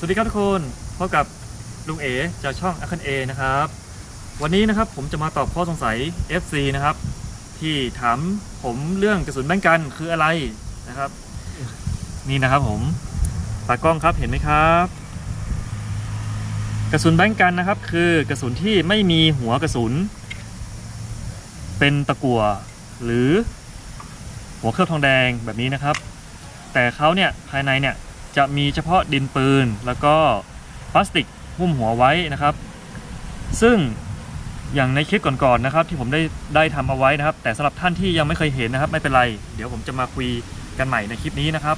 สวัสดีครับทุกคนพบกับลุงเอ๋จากช่องอคันเอนะครับ วันนี้นะครับผมจะมาตอบข้อสงสัย FC นะครับ ที่ถามผมเรื่องกระสุนแบงกันคืออะไรนะครับ นี่นะครับผมตากล้องครับเห็นไหมครับ กระสุนแบงกันนะครับ คือกระสุนที่ไม่มีหัวกระสุน เป็นตะกั่วหรือหัวเคลือบทองแดงแบบนี้นะครับ แต่เขาเนี่ยภายในเนี่ย จะมีเฉพาะดินปืน แล้วก็พลาสติกหุ้มหัวไว้นะครับ ซึ่งอย่างในคลิปก่อนๆนะครับ ที่ผมได้ได้ทำเอาไว้นะครับ แต่สำหรับท่านที่ยังไม่เคยเห็นนะครับ ไม่เป็นไร เดี๋ยวผมจะมาคุยกันใหม่ในคลิปนี้นะครับ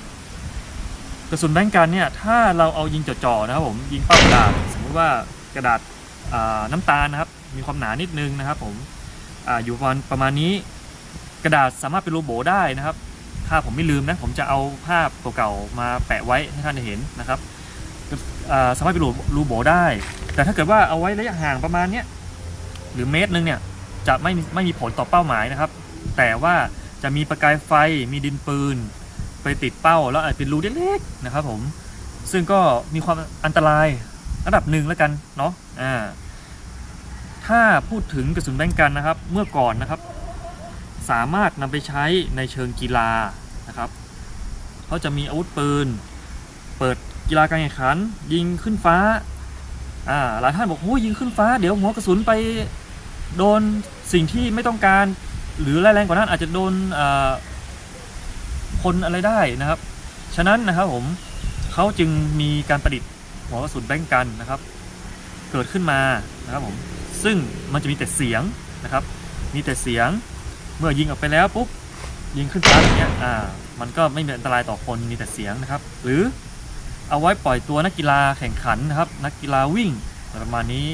กระสุนแบงกันเนี่ยถ้าเราเอายิงจ่อๆนะครับ ผมยิงเป้ากระดาษสมมติว่ากระดาษน้ำตาลนะครับ มีความหนานิดนึงนะครับ ผมออยู่ประมาณประมาณนี้ กระดาษสามารถเป็นรูโบได้นะครับ ถ้าผมไม่ลืมนะผมจะเอาภาพเก่าๆมาแปะไว้ให้ท่านได้เห็นนะครับสามารถเป็นรูรูโบได้ แต่ถ้าเกิดว่าเอาไว้ระยะห่างประมาณเนี้ยหรือเมตรหนึงเนี่ยจะไม่ไม่มีผลต่อเป้าหมายนะครับ แต่ว่าจะมีประกายไฟมีดินปืน ไปติดเป้าแล้วอาจเป็นรูเล็กๆนะครับผมซึ่งก็มีความอันตรายระดับหนึ่งแล้วกันเนาะอ่าถ้าพูดถึงกระสุนแบงกันนะครับ เมื่อก่อนนะครับ สามารถนำไปใช้ในเชิงกีฬานะครับเขาจะมีอาวุธปืน เปิดกีฬาการแข่งขัน ยิงขึ้นฟ้าอ่าหลายท่านบอกโอ้ยิงขึ้นฟ้า เดี๋ยวหัวกระสุนไปโดนสิ่งที่ไม่ต้องการ หรือแรงกว่านั้นอาจจะโดนคนอะไรได้นะครับ ฉะนั้นนะครับผมเขาจึงมีการประดิษฐ์หัวกระสุนแบงกันนะครับ เกิดขึ้นมานะครับผมซึ่งมันจะมีแต่เสียงนะครับ มีแต่เสียง เมื่อยิงออกไปแล้วปุ๊บยิงขึ้นฟ้าอย่างเงี้ยอ่ามันก็ไม่มีอันตรายต่อคนมีแต่เสียงนะครับ หรือเอาไว้ปล่อยตัวนักกีฬาแข่งขันนะครับ นักกีฬาวิ่งประมาณนี้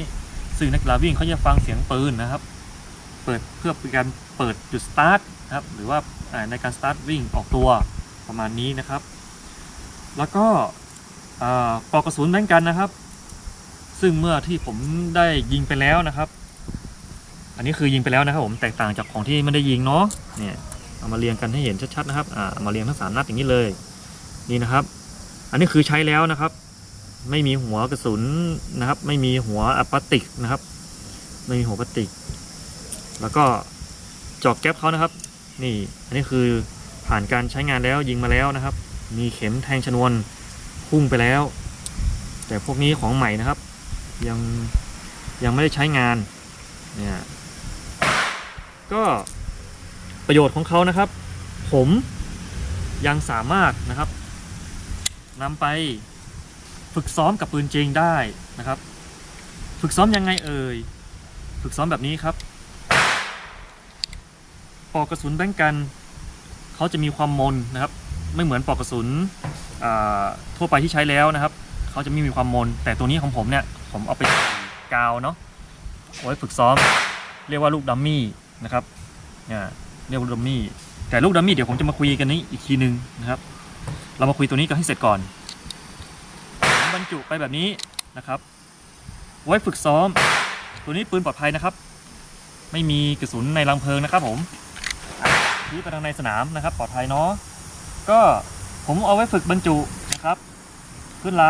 ซึ่งนักกีฬาวิ่งเขาจะฟังเสียงปืนนะครับ เปิดเพื่อเป็นการเปิดจุดสตาร์ทนะครับหรือว่าในการสตาร์ทวิ่งออกตัวประมาณนี้นะครับ แล้วก็ปลอกกระสุนเหมือนกันนะครับ ซึ่งเมื่อที่ผมได้ยิงไปแล้วนะครับ อันนี้คือยิงไปแล้วนะครับผมแตกต่างจากของที่ไม่ได้ยิงเนาะเนี่ยเอามาเรียงกันให้เห็นชัดๆนะครับอ่าอามาเรียงทั้งสามนัดอย่างนี้เลยนี่นะครับ อันนี้คือใช้แล้วนะครับ ไม่มีหัวกระสุนนะครับ ไม่มีหัวอะปาติกนะครับ ไม่มีหัวพลาสติก แล้วก็จอกแก๊ปเขานะครับ นี่อันนี้คือผ่านการใช้งานแล้วยิงมาแล้วนะครับ มีเข็มแทงชนวนพุ่งไปแล้ว แต่พวกนี้ของใหม่นะครับ ยังยังไม่ได้ใช้งานเนี่ย ก็ประโยชน์ของเขานะครับ ผมยังสามารถนะครับนำไปฝึกซ้อมกับปืนจริงได้นะครับ ฝึกซ้อมยังไงเอ่ย ฝึกซ้อมแบบนี้ครับปอกกระสุนแบงกันเขาจะมีความมนนะครับ ไม่เหมือนปอกกระสุนทั่วไปที่ใช้แล้วนะครับเขาจะไม่มีความมน แต่ตัวนี้ของผมเนี่ยผมเอาไปกาวเนาะเอาไว้ฝึกซ้อม เรียกว่าลูกดัมมี่ นะครับเนี่ยเรียกลูกดัมมี่แต่ลูกดัมมี่เดี๋ยวผมจะมาคุยกันนี้อีกทีนึงนะครับ เรามาคุยตัวนี้กันให้เสร็จก่อนบรรจุไปแบบนี้นะครับ ไว้ฝึกซ้อม ตัวนี้ปืนปลอดภัยนะครับ ไม่มีกระสุนในรังเพลิงนะครับ ผมที่ไปทางในสนามนะครับ ปลอดภัยเนาะก็ผมเอาไว้ฝึกบรรจุนะครับ ขึ้นล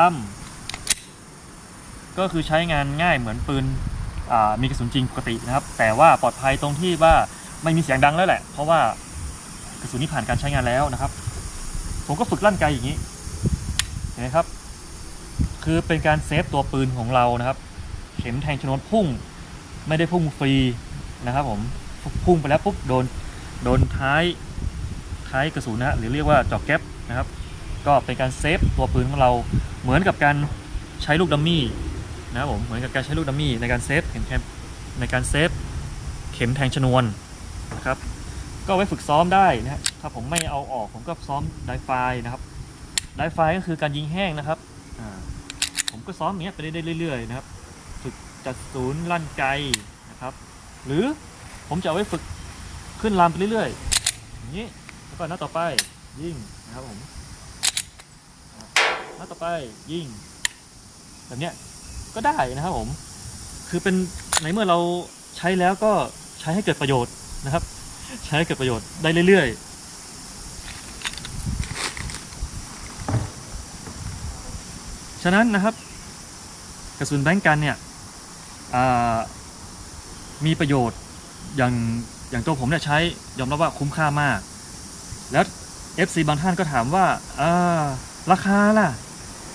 ำก็คือใช้งานง่ายเหมือนปืน มีกระสุนจริงปกตินะครับ แต่ว่าปลอดภัยตรงที่ว่าไม่มีเสียงดังแล้วแหละ เพราะว่ากระสุนนี้ผ่านการใช้งานแล้วนะครับ ผมก็ฝึกลั่นไกอย่างนี้เห็นไหมครับ คือเป็นการเซฟตัวปืนของเรานะครับ เข็มแทงชนวนพุ่ง ไม่ได้พุ่งฟรีนะครับ ผมพุ่งไปแล้วปุ๊บโดนโดนท้ายท้ายกระสุนนะฮะหรือเรียกว่าจอกแก๊ปนะครับ ก็เป็นการเซฟตัวปืนของเราเหมือนกับการใช้ลูกดัมมี่ นะครับผมเหมือนกับการใช้ลูกดัมมี่ในการเซฟเข็มแทงในการเซฟเข็มแทงชนวนนะครับก็ไว้ฝึกซ้อมได้นะฮะถ้าผมไม่เอาออกผมก็ซ้อมไดไฟนะครับไดไฟก็คือการยิงแห้งนะครับผมก็ซ้อมอย่างเงี้ยไปได้เรื่อยๆนะครับฝึกจัดศูนย์ลั่นไกนะครับ หรือผมจะเอาไว้ฝึกขึ้นลำไปเรื่อยๆอย่างนี้แล้วก็นัดต่อไปยิงนะครับผมนัดต่อไปยิงแบบเนี้ย ก็ได้นะครับผม คือเป็นในเมื่อเราใช้แล้วก็ใช้ให้เกิดประโยชน์นะครับ ใช้ให้เกิดประโยชน์ได้เรื่อยๆฉะนั้นนะครับกระสุนแบงก์กันเนี่ยมีประโยชน์อย่างอย่างตัวผมเนี่ยใช้ยอมรับว่าคุ้มค่ามาก แล้ว FC บางท่านก็ถามว่าอ่าราคาล่ะ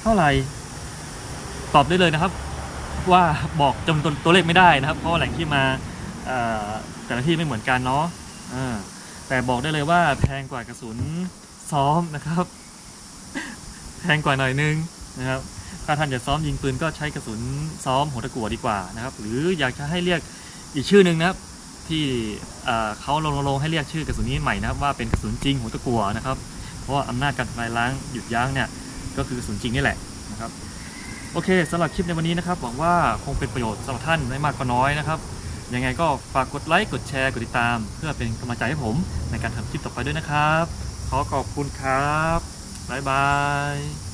เท่าไหร่ ตอบได้เลยนะครับ ว่าบอกจำนวนตัวเลขไม่ได้นะครับ เพราะแหล่งที่มาแต่ละที่ไม่เหมือนกันเนาะแต่บอกได้เลยว่าแพงกว่ากระสุนซ้อมนะครับ แพงกว่าหน่อยนึงนะครับถ้าท่านจะซ้อมยิงปืนก็ใช้กระสุนซ้อมหัวตะกั่วดีกว่านะครับ หรืออยากจะให้เรียกอีกชื่อหนึ่งนะครับ ที่เอ่อเขาลงลงให้เรียกชื่อกระสุนนี้ใหม่นะครับ ว่าเป็นกระสุนจริงหัวตะกั่วนะครับ เพราะว่าอำนาจการทำลายล้างหยุดยั้งเนี่ยก็คือกระสุนจริงนี่แหละนะครับ โอเคสำหรับคลิปในวันนี้นะครับหวังว่าคงเป็นประโยชน์สำหรับท่านไม่มากก็น้อยนะครับยังไงก็ฝากกดไลค์กดแชร์กดติดตาม เพื่อเป็นกำลังใจให้ผมในการทำคลิปต่อไปด้วยนะครับ ขอขอบคุณครับบ๊ายบาย